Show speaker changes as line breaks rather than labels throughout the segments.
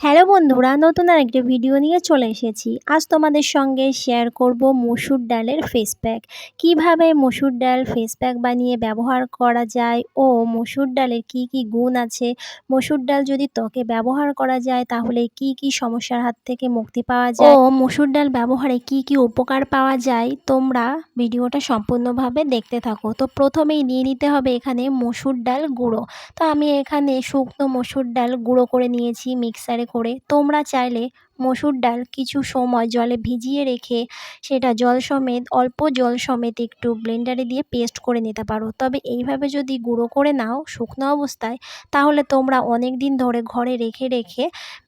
Hello বন্ধুরা, নতুন আরেকটি ভিডিও নিয়ে চলে এসেছি। আজ তোমাদের সঙ্গে শেয়ার করব মসুর ডালের ফেস প্যাক কীভাবে মসুর ডাল ফেস প্যাক বানিয়ে ব্যবহার করা যায় ও মসুর ডালের কি কি গুণ আছে? মসুর ডাল যদি ত্বকে ব্যবহার করা যায়, তাহলে কি কি সমস্যার হাত থেকে মুক্তি পাওয়া যায়? ও, মসুর ডাল ব্যবহারে কি কি উপকার পাওয়া যায়? তোমরা ভিডিওটা সম্পূর্ণভাবে দেখতে থাকো। তো প্রথমেই নিয়ে নিতে হবে এখানে মসুর ডাল গুঁড়ো। তো আমি এখানে শুকনো মসুর ডাল গুঁড়ো করে নিয়েছি মিক্সারে করে তোমরা চাইলে মসুর ডাল কিছু সময় জলে ভিজিয়ে রেখে সেটা জল সমেত, অল্প জল সমেত একটু ব্লেন্ডারে দিয়ে পেস্ট করে নিতে পারো। তবে এইভাবে যদি গুঁড়ো করে নাও শুকনো অবস্থায়, তাহলে তোমরা অনেক দিন ধরে ঘরে রেখে রেখে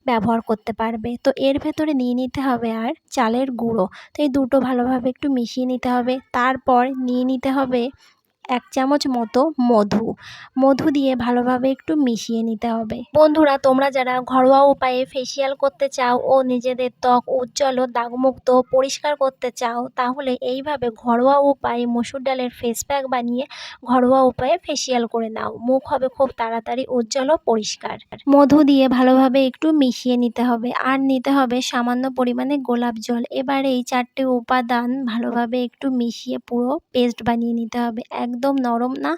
ব্যবহার করতে পারবে। তো এর ভেতরে নিয়ে নিতে হবে আর চালের গুঁড়ো। তো এই দুটো ভালোভাবে একটু মিশিয়ে নিতে হবে। তারপর নিয়ে নিতে হবে এক চামচ মতো মধু। মধু দিয়ে ভালোভাবে একটু মিশিয়ে নিতে হবে। বন্ধুরা, তোমরা যারা ঘরোয়া উপায়ে ফেসিয়াল করতে চাও ও নিজেদের ত্বক উজ্জ্বল ও দাগমুক্ত পরিষ্কার করতে চাও, তাহলে এইভাবে ঘরোয়া উপায়ে মসুর ডালের ফেস প্যাক বানিয়ে ঘরোয়া উপায়ে ফেসিয়াল করে নাও। মুখ হবে খুব তাড়াতাড়ি উজ্জ্বল ও পরিষ্কার। মধু দিয়ে ভালোভাবে একটু মিশিয়ে নিতে হবে। আর নিতে হবে সামান্য পরিমাণে গোলাপ জল। এবার এই চারটে উপাদান ভালোভাবে একটু মিশিয়ে পুরো পেস্ট বানিয়ে নিতে হবে। একদম নরম না,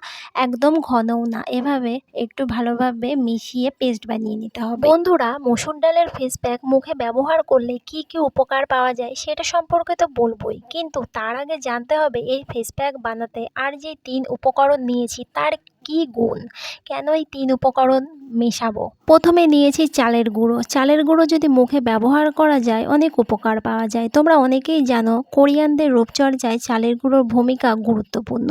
একদম ঘনও না। এভাবে একটু ভালোভাবে মিশিয়ে পেস্ট বানিয়ে নিতে হবে। বন্ধুরা, মসুর ডালের ফেস প্যাক মুখে ব্যবহার করলে কি কি উপকার পাওয়া যায় সেটা সম্পর্কে তো বলবই। কিন্তু তার আগে জানতে হবে, এই ফেস প্যাক বানাতে আর যে তিন উপকরণ নিয়েছি তার কি গুণ? কেন এই তিন উপকরণ মেশাবো? প্রথমে নিয়েছি চালের গুঁড়ো। চালের গুঁড়ো যদি মুখে ব্যবহার করা যায়, অনেক উপকার পাওয়া যায়। তোমরা অনেকেই জানো, কোরিয়ানদের রূপচর্চায় চালের গুঁড়োর ভূমিকা গুরুত্বপূর্ণ।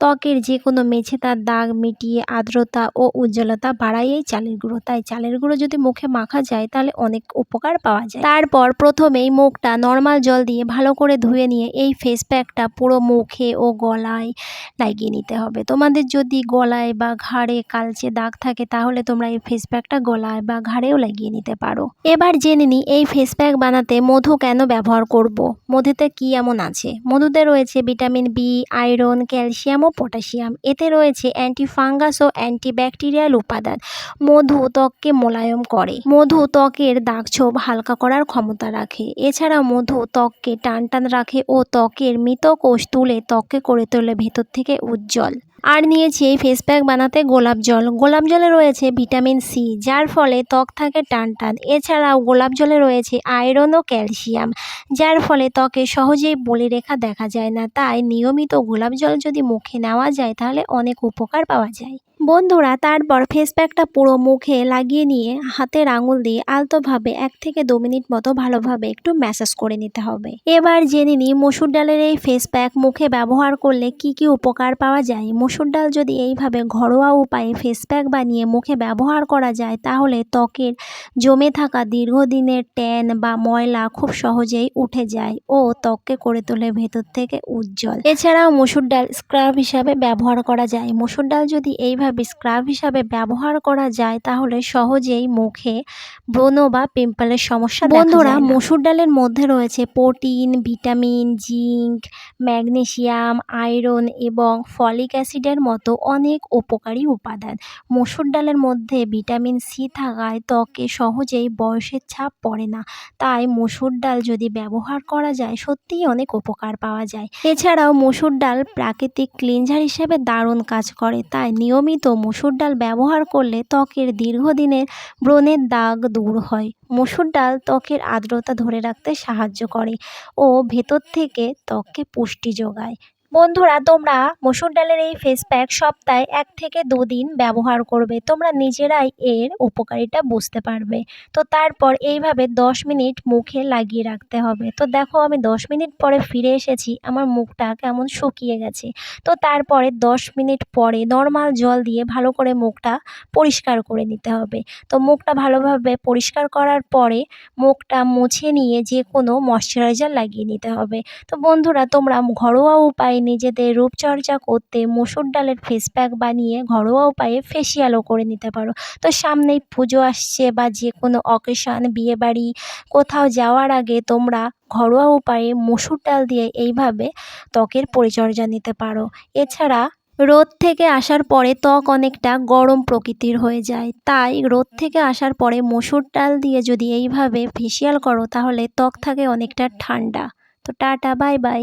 ত্বকের যে কোনো মেঝে তার দাগ মিটিয়ে আর্দ্রতা ও উজ্জ্বলতা বাড়ায় এই চালের গুঁড়ো। তাই চালের গুঁড়ো যদি মুখে মাখা যায়, তাহলে অনেক উপকার পাওয়া যায়। তারপর প্রথমেই মুখটা নর্মাল জল দিয়ে ভালো করে ধুয়ে নিয়ে এই ফেস প্যাকটা পুরো মুখে ও গলায় লাগিয়ে নিতে হবে। তোমাদের যদি গলায় বা ঘাড়ে কালচে দাগ থাকে, তাহলে তোমরা এই ফেস প্যাকটা গলায় বা ঘাড়েও লাগিয়ে নিতে পারো। এবার জেনে নিই এই ফেস প্যাক বানাতে মধু কেন ব্যবহার করব। মধুতে কি এমন আছে? মধুতে রয়েছে ভিটামিন বি আয়রন ক্যালসিয়াম ও পটাশিয়াম এতে রয়েছে অ্যান্টি ফাঙ্গাস ও অ্যান্টিব্যাকটেরিয়াল উপাদান। মধু ত্বককে মোলায়ম করে। মধু ত্বকের দাগছোপ হালকা করার ক্ষমতা রাখে। এছাড়া মধু ত্বককে টান টান রাখে ও ত্বকের মৃত কোষ তুলে ত্বককে করে তোলে ভেতর থেকে উজ্জ্বল। আর নিয়েছি এই ফেস প্যাক বানাতে গোলাপ জল। গোলাপ জলে রয়েছে ভিটামিন সি যার ফলে ত্বক থাকে টান টান। এছাড়াও গোলাপ জলে রয়েছে আয়রন ও ক্যালসিয়াম যার ফলে ত্বকে সহজেই বলি রেখা দেখা যায় না। তাই নিয়মিত গোলাপ জল যদি মুখে নেওয়া যায়, তাহলে অনেক উপকার পাওয়া যায়। বন্ধুরা তারপর ফেস প্যাকটা পুরো মুখে লাগিয়ে নিয়ে হাতের আঙুল দিয়ে আলতোভাবে এক থেকে দু মিনিট মতো ভালোভাবে একটু ম্যাসাজ করে নিতে হবে। এবার জেনে নিই মসুর ডালের এই ফেস প্যাক মুখে ব্যবহার করলে কি কি উপকার পাওয়া যায়। মসুর ডাল যদি এইভাবে ঘরোয়া উপায়ে ফেস প্যাক বানিয়ে মুখে ব্যবহার করা যায়, তাহলে ত্বকের জমে থাকা দীর্ঘদিনের ট্যান বা ময়লা খুব সহজেই উঠে যায় ও ত্বককে করে তোলে ভেতর থেকে উজ্জ্বল। এছাড়াও মসুর ডাল স্ক্রাব হিসাবে ব্যবহার করা যায়। মসুর ডাল যদি এইভাবে স্ক্রাব হিসাবে ব্যবহার করা যায় তাহলে সহজেই মুখে ব্রণ বা পিম্পলের সমস্যা বন্ধুরা মসুর ডালের মধ্যে রয়েছে protein vitamin zinc magnesium iron এবং ফলিক অ্যাসিডের মতো অনেক উপকারী উপাদান। মসুর ডালের মধ্যে ভিটামিন সি থাকায় ত্বকে সহজেই বয়সের ছাপ পড়ে না। তাই মসুর ডাল যদি ব্যবহার করা যায় সত্যিই অনেক উপকার পাওয়া যায়। এছাড়াও মসুর ডাল প্রাকৃতিক ক্লিনজার হিসেবে দারুণ কাজ করে তাই নিয়মিত মসুর ডাল ব্যবহার করলে ত্বকের দীর্ঘদিনের ব্রণের দাগ দূর হয়। মুসুর ডাল ত্বকের আর্দ্রতা ধরে রাখতে সাহায্য করে ও ভেতর থেকে ত্বককে পুষ্টি যোগায়। বন্ধুরা, তোমরা মসুর ডালের এই ফেস প্যাক সপ্তাহে এক থেকে দুদিন ব্যবহার করবে। তোমরা নিজেরাই এর উপকারিতা বুঝতে পারবে। তো তারপর এইভাবে দশ মিনিট মুখে লাগিয়ে রাখতে হবে। তো দেখো, আমি দশ মিনিট পরে ফিরে এসেছি। আমার মুখটা কেমন শুকিয়ে গেছে। তো তারপরে দশ মিনিট পরে নর্মাল জল দিয়ে ভালো করে মুখটা পরিষ্কার করে নিতে হবে। তো মুখটা ভালোভাবে পরিষ্কার করার পরে মুখটা মুছে নিয়ে যে কোনো ময়শ্চারাইজার লাগিয়ে নিতে হবে। তো বন্ধুরা, তোমরা ঘরোয়া উপায়ে নিজেদের রূপচর্চা করতে মসুর ডালের ফেস প্যাক বানিয়ে ঘরোয়া উপায়ে ফেসিয়ালও করে নিতে পারো। তো সামনেই পুজো আসছে বা যে কোনো অকেশন বিয়েবাড়ি, কোথাও যাওয়ার আগে তোমরা ঘরোয়া উপায়ে মসুর ডাল দিয়ে এইভাবে ত্বকের পরিচর্যা নিতে পারো। এছাড়া রোদ থেকে আসার পরে ত্বক অনেকটা গরম প্রকৃতির হয়ে যায়। তাই রোদ থেকে আসার পরে মসুর ডাল দিয়ে যদি এইভাবে ফেসিয়াল করো তাহলে ত্বক থাকে অনেকটা ঠান্ডা। তো টাটা, বাই বাই।